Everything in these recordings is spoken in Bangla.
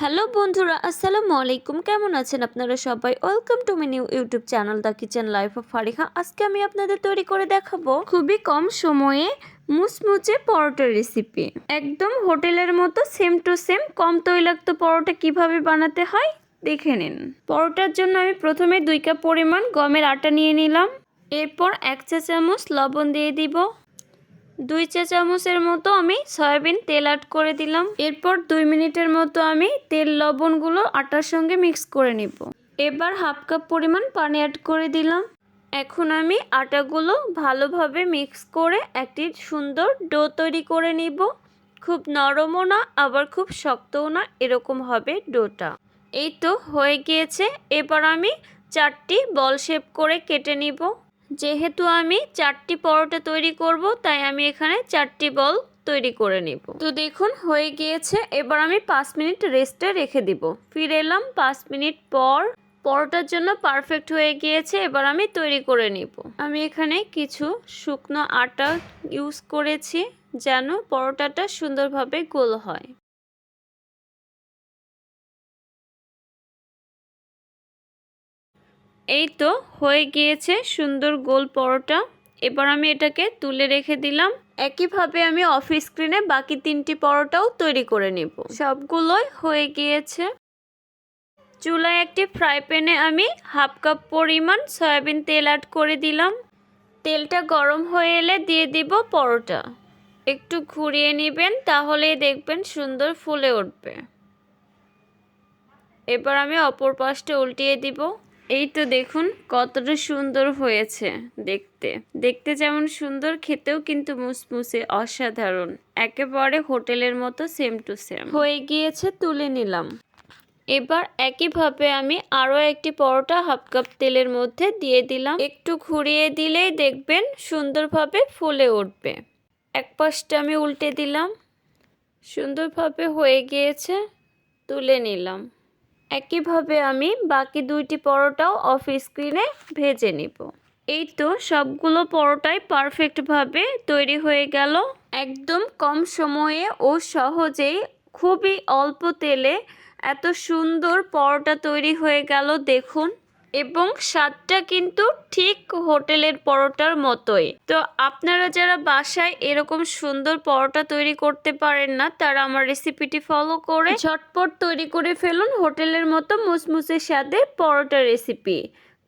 হ্যালো বন্ধুরা, আসসালামু আলাইকুম। কেমন আছেন আপনারা সবাই? Welcome to my new YouTube channel the kitchen life of Fariha আজকে আমি আপনাদের তৈরি করে দেখাবো খুবই কম সময়ে মুচমুচে পরোটার রেসিপি একদম হোটেলের মতো সেম টু সেম কম তৈলাক্ত পরোটা কীভাবে বানাতে হয় দেখে নিন। পরোটার জন্য আমি প্রথমে দুই কাপ পরিমাণ গমের আটা নিয়ে নিলাম। এরপর এক চা চামচ লবণ দিয়ে দিব। দুই চা চামচের মতো আমি সয়াবিন তেল অ্যাড করে দিলাম। এরপর দুই মিনিটের মতো আমি তেল লবণগুলো আটার সঙ্গে মিক্স করে নিব। এবার হাফ কাপ পরিমাণ পানি অ্যাড করে দিলাম। এখন আমি আটাগুলো ভালোভাবে মিক্স করে একটি সুন্দর ডো তৈরি করে নিব। খুব নরমও না, আবার খুব শক্তও না, এরকম হবে ডোটা এই তো হয়ে গিয়েছে। এবার আমি চারটি বল শেপ করে কেটে নিব। যেহেতু আমি চারটি পরোটা তৈরি করব, তাই আমি এখানে চারটি বল তৈরি করে নিব। তো দেখুন, হয়ে গিয়েছে। এবার আমি পাঁচ মিনিট রেস্টে রেখে দিব। ফিরে এলাম পাঁচ মিনিট পর। পরোটার জন্য পারফেক্ট হয়ে গিয়েছে। এবার আমি তৈরি করে নিব। আমি এখানে কিছু শুকনো আটা ইউজ করেছি, যেন পরোটাটা সুন্দরভাবে গোল হয়। এই তো হয়ে গিয়েছে সুন্দর গোল পরোটা। এবার আমি এটাকে তুলে রেখে দিলাম। একইভাবে আমি অফিস স্ক্রিনে বাকি তিনটি পরোটাও তৈরি করে নিব। সবগুলোই হয়ে গিয়েছে। চুলায় একটি ফ্রাই প্যানে আমি হাফ কাপ পরিমাণ সয়াবিন তেল অ্যাড করে দিলাম। তেলটা গরম হয়ে এলে দিয়ে দিব পরোটা। একটু ঘুরিয়ে নেবেন তাহলেই দেখবেন সুন্দর ফুলে উঠবে। এবার আমি অপর পাশটা উল্টিয়ে দিব। এই তো দেখুন, কতটা সুন্দর হয়েছে দেখতে। দেখতে যেমন সুন্দর, খেতেও কিন্তু মুসমুসে, অসাধারণ। একেবারে হোটেলের মতো সেম টু সেম হয়ে গিয়েছে, তুলে নিলাম। এবার একইভাবে আমি আরও একটি পরোটা হাফ কাপ তেলের মধ্যে দিয়ে দিলাম। একটু ঘুরিয়ে দিলেই দেখবেন, সুন্দরভাবে ফুলে উঠবে। এক পাশটা আমি উল্টে দিলাম। সুন্দরভাবে হয়ে গিয়েছে, তুলে নিলাম। একইভাবে আমি বাকি দুইটি পরোটাও অফ স্ক্রিনে ভেজে নিব। এই তো সবগুলো পরোটাই পারফেক্টভাবে তৈরি হয়ে গেল। একদম কম সময়ে ও সহজেই খুবই অল্প তেলে এত সুন্দর পরোটা তৈরি হয়ে গেল, দেখুন। এবং স্বাদটা কিন্তু ঠিক হোটেলের পরোটার মতোই। তো আপনারা যারা বাসায় এরকম সুন্দর পরোটা তৈরি করতে পারেন না, তারা আমার রেসিপিটি ফলো করে ঝটপট তৈরি করে ফেলুন হোটেলের মতো মুসমুসে স্বাদে পরোটা রেসিপি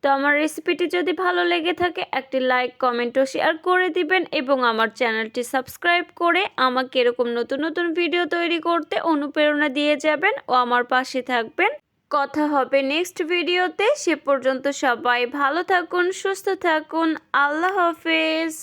তো আমার রেসিপিটি যদি ভালো লেগে থাকে, একটি লাইক কমেন্ট ও শেয়ার করে দিবেন এবং আমার চ্যানেলটি সাবস্ক্রাইব করে আমাকে এরকম নতুন নতুন ভিডিও তৈরি করতে অনুপ্রেরণা দিয়ে যাবেন ও আমার পাশে থাকবেন। কথা হবে নেক্সট ভিডিওতে। সে পর্যন্ত সবাই ভালো থাকুন সুস্থ থাকুন। আল্লাহ হাফেজ।